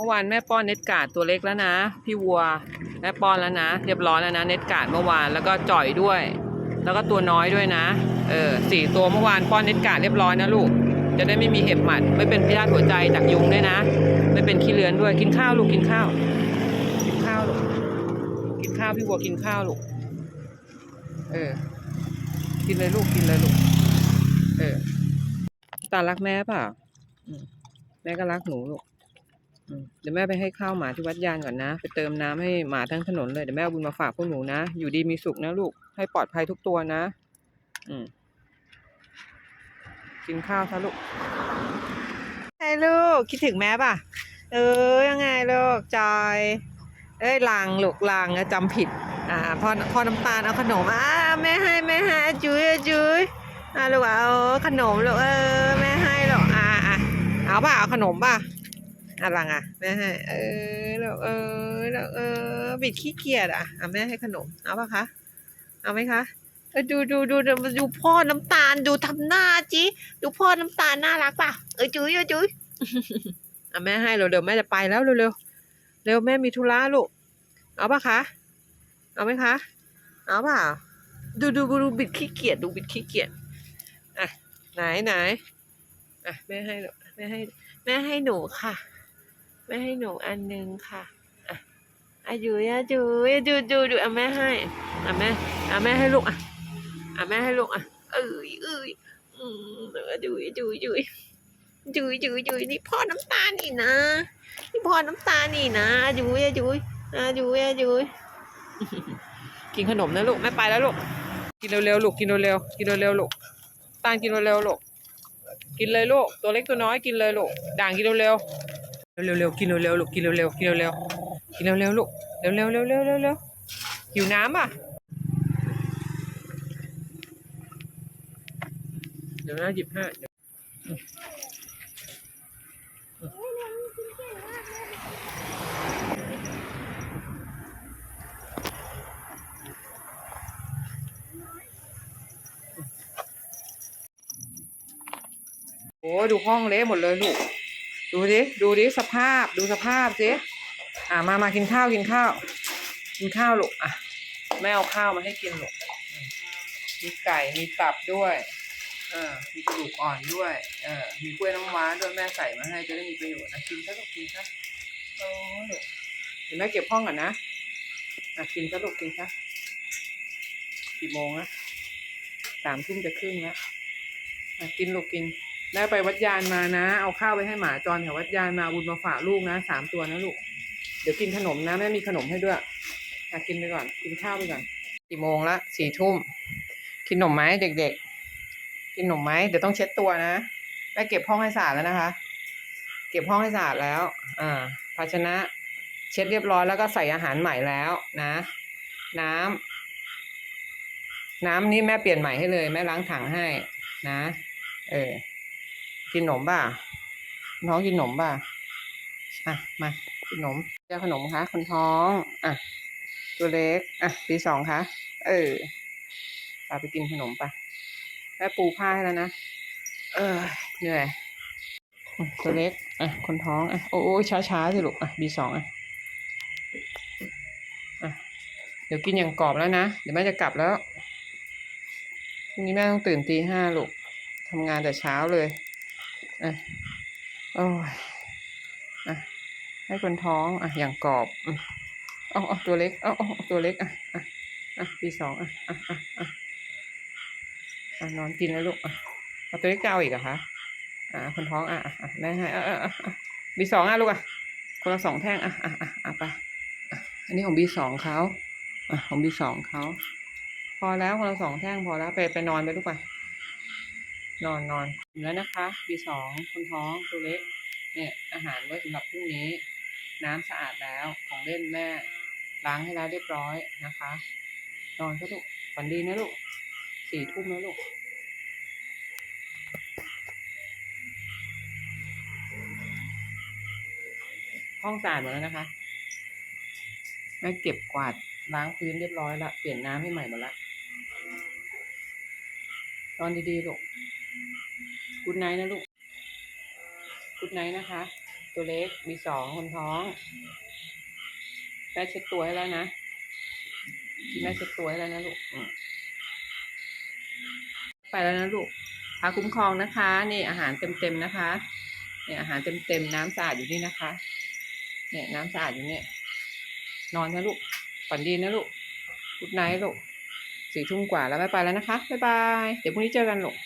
มื่อวานแม่ป้อนเน็ตกาดตัวเล็กแล้วนะ พี่วัวแม่ป้อนแล้วนะ เรียบร้อยแล้วนะ เน็ตกาดเมื่อวานแล้วก็จ่อยด้วย แล้วก็ตัวน้อยด้วยนะเออสี่ตัวเมื่อวานป้อนเน็ตกาดเรียบร้อยนะลูกจะได้ไม่มีเห็บหมัด ไม่เป็นพยาธิหัวใจจากยุงด้วยนะ ไม่เป็นขี้เลือนด้วยกินข้าวลูกกินข้าว กินข้าวลูกกินข้าวพี่วัวกินข้าวลูกเออ กินเลยลูกกินเลยลูกเออตารักแม่เปล่าอืมแม่ก็รักหนูลูก เดี๋ยวแม่ไปให้ข้าวหมาที่วัดยานก่อนนะ ไปเติมน้ำให้หมาทั้งถนนเลย เดี๋ยวแม่เอาบุญมาฝากพวกหนูนะ อยู่ดีมีสุขนะลูก ให้ปลอดภัยทุกตัวนะ อืมกินข้าวซะลูกไงลูก คิดถึงแม่ป่ะ เออยังไงลูกจอย เอ้ยลางลูกลางจำผิด อ่าพอพอน้ำตาลเอาขนมอ่าแม่ให้แม่ให้อะจุ้ยจุ้ยอ่าลูกเอาขนมลูกเออแม่ให้ลูกอ่าอะเอาป่ะเอาขนมป่ะ อะลังอะแม่ให้เออลูกเออลูกเออบิดขี้เกียจอะอะแม่ให้ขนมเอาป่ะคะเอาไหมคะเออดูดูดูดูดูพ่อน้ำตาลดูทำหน้าจิดูพ่อน้ำตาลน่ารักป่ะเออจุ้ยอะจุ้ยอะแม่ให้เร็วเดี๋ยวแม่จะไปแล้วเร็วเร็วเร็วแม่มีธุระลูกเอาป่ะคะเอาไหมคะเอาเปล่าดูดูดูบิดขี้เกียจดูบิดขี้เกียจอะไหนไหนอะแม่ให้หนูแม่ให้แม่ให้หนูค่ะแม่ให้หนูอันหนึงค่ะอะอายุยอายุยดูดูดูอะแม่ให้อะแม่อะแม่ให้ลูกอะอะแม่ให้ลูกอะเอ้ยเอ้ยอืมเออดูดูดูดูดูดูนี่พ่อน้ำตาลนี่นะนี่พ่อน้ำตาลนี่นะอายุยอายุยอายุยอายุยกินขนมนะลูกแม่ไปแล้วลูกกินเร็วๆลูกกินเร็วๆกินเร็วๆลูกตาลกินเร็วๆลูกกินเลยลูกตัวเล็กตัวน้อยกินเลยลูกด่างกินเร็วๆ เร็วๆกินเร็วๆลูกกินเร็วๆกินเร็วๆกินเร็วๆลูกเร็วๆเร็วๆเร็วๆเร็วๆหิวน้ำอะเดี๋ยวนะหยิบให้เดี๋ยวโอ้ดูห้องเละหมดเลยลูก ดูดิ ดูดิสภาพ ดูสภาพสิอ่ามา มากินข้าว กินข้าว กินข้าวลูก อะ แม่เอาข้าวมาให้กินลูก มีไก่ มีตับด้วย เออ มีกระดูกอ่อนด้วย เออ มีกล้วยน้ำว้าด้วยแม่ใส่มาให้จะได้มีประโยชน์นะกินซะลูกกินซะโอ้ลูกเดี๋ยวแม่เก็บห้องก่อนนะอะกินซะลูกกินซะกี่โมงนะสามทุ่มจะครึ่งแล้วอะกินลูกกิน แม่ไปวัดยานมานะ เอาข้าวไปให้หมาจรแถววัดยานมาบุญมาฝากลูกนะสามตัวนะลูก เดี๋ยวกินขนมนะแม่มีขนมให้ด้วยอะกินไปก่อน กินข้าวไปก่อนสี่โมงละสี่ทุ่ม กินขนมไหมเด็กๆ กินขนมไหมเดี๋ยวต้องเช็ดตัวนะแม่เก็บห้องให้สะอาดแล้วนะคะ เก็บห้องให้สะอาดแล้ว อ่า ภาชนะ เช็ดเรียบร้อยแล้วก็ใส่อาหารใหม่แล้วนะ น้ำน้ำนี่แม่เปลี่ยนใหม่ให้เลย แม่ล้างถังให้นะ เออ กินขนมป่ะน้องกินขนมป่ะอะมากินขนมเจ้าขนมคะคนท้องอะตัวเล็กอะปีสองคะเออพาไปกินขนมป่ะแม่ปูผ้าให้แล้วนะเออเหนื่อยตัวเล็กอะคนท้องอะโอ้ยช้าช้าสิลูกอะบีสองอะอะเดี๋ยวกินอย่างกรอบแล้วนะเดี๋ยวแม่จะกลับแล้วพรุ่งนี้แม่ต้องตื่นตีห้าลูกทำงานแต่เช้าเลย อะโอ้ยอะให้คนท้องอะอย่างกรอบอืมเอาเอาตัวเล็กเอาเอาตัวเล็กอะอะอะปีสองอะอะอะอะอะนอนกินแล้วลูกอะเอาตัวเล็กจะเอาอีกเหรอคะอะคนท้องอะอะแม่ให้อะอะอะอะบีสองอะลูกอะคนละสองแท่งอะอะอะอะไปอันนี้ของบีสองเขาอะของบีสองเขาพอแล้วคนละสองแท่งพอแล้วไปไปนอนไปลูกไป นอนนอนอยู่แล้วนะคะบีสองคนท้องตัวเล็ก เนี่ยอาหารไว้สำหรับพรุ่งนี้ น้ำสะอาดแล้วของเล่นแม่ ล้างให้แล้วเรียบร้อยนะคะ นอนก็ลูกฝันดีนะลูกสี่ทุ่มแล้วลูกห้องสะอาดหมดแล้วนะคะ แม่เก็บกวาดล้างพื้นเรียบร้อยละ เปลี่ยนน้ำให้ใหม่หมดละนอนดีๆลูก กุดไนนะลูกกุดไนนะคะ ตัวเล็กมีสองคนท้องแม่เช็ดตัวให้แล้วนะที่แม่เช็ดตัวให้แล้วนะลูกไปแล้วนะลูกพาคุ้มครองนะคะ นี่อาหารเต็มๆนะคะ เนี่ยอาหารเต็มๆน้ำสะอาดอยู่นี่นะคะ เนี่ยน้ำสะอาดอยู่เนี่ย นอนนะลูกฝันดีนะลูกกุดไนท์ลูกสี่ทุ่มกว่าแล้วบ๊ายบายแล้วนะคะบ๊ายบาย เดี๋ยวพรุ่งนี้เจอกันลูก